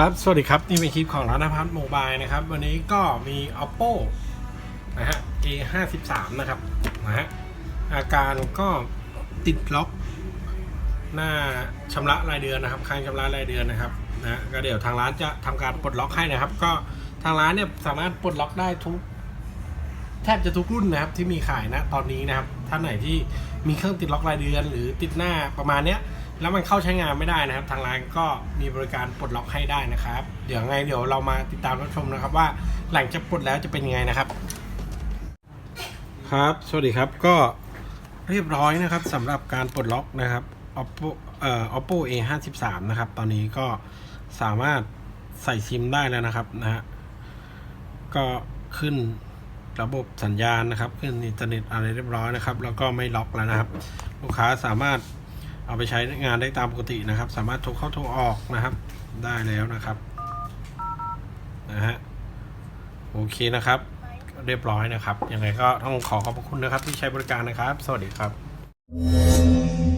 ครับ สวัสดีครับ นี่เป็นคลิปของร้านนภัสโมบายนะครับ วันนี้ก็มี oppo นะฮะ a 5 3นะครับ นะฮะ อาการก็ติดล็อก หน้าชำระรายเดือนนะครับค้างชำระรายเดือนนะครับ นะก็เดี๋ยวทางร้านจะทำการปลดล็อกให้นะครับ ก็ทางร้านเนี่ยสามารถปลดล็อกได้ทุก แทบจะทุกรุ่นนะครับที่มีขายนะตอนนี้นะครับ ท่านไหนที่มีเครื่องติดล็อกรายเดือน หรือติดหน้าประมาณเนี้ย แล้วมันเข้าใช้งานไม่ได้นะครับ ทางร้านก็มีบริการปลดล็อกให้ได้นะครับ เดี๋ยวไงเดี๋ยวเรามาติดตามรับชมนะครับ ว่าหลังจากปลดแล้วจะเป็นยังไงนะครับ ครับ สวัสดีครับก็เรียบร้อยนะครับสำหรับการปลดล็อกนะครับ oppo เอ่อ oppo a 5 3นะครับ ตอนนี้ก็สามารถใส่ซิมได้แล้วนะครับนะฮะก็ขึ้นระบบสัญญาณนะครับ ขึ้นอินเทอร์เน็ตอะไรเรียบร้อยนะครับ แล้วก็ไม่ล็อกแล้วนะครับ ลูกค้าสามารถ เอาไปใช้งานได้ตามปกตินะครับ สามารถโทรเข้าโทรออกนะครับได้แล้วนะครับนะฮะโอเคนะครับ เรียบร้อยนะครับยังไงก็ต้องขอขอบคุณนะครับที่ใช้บริการนะครับ สวัสดีครับ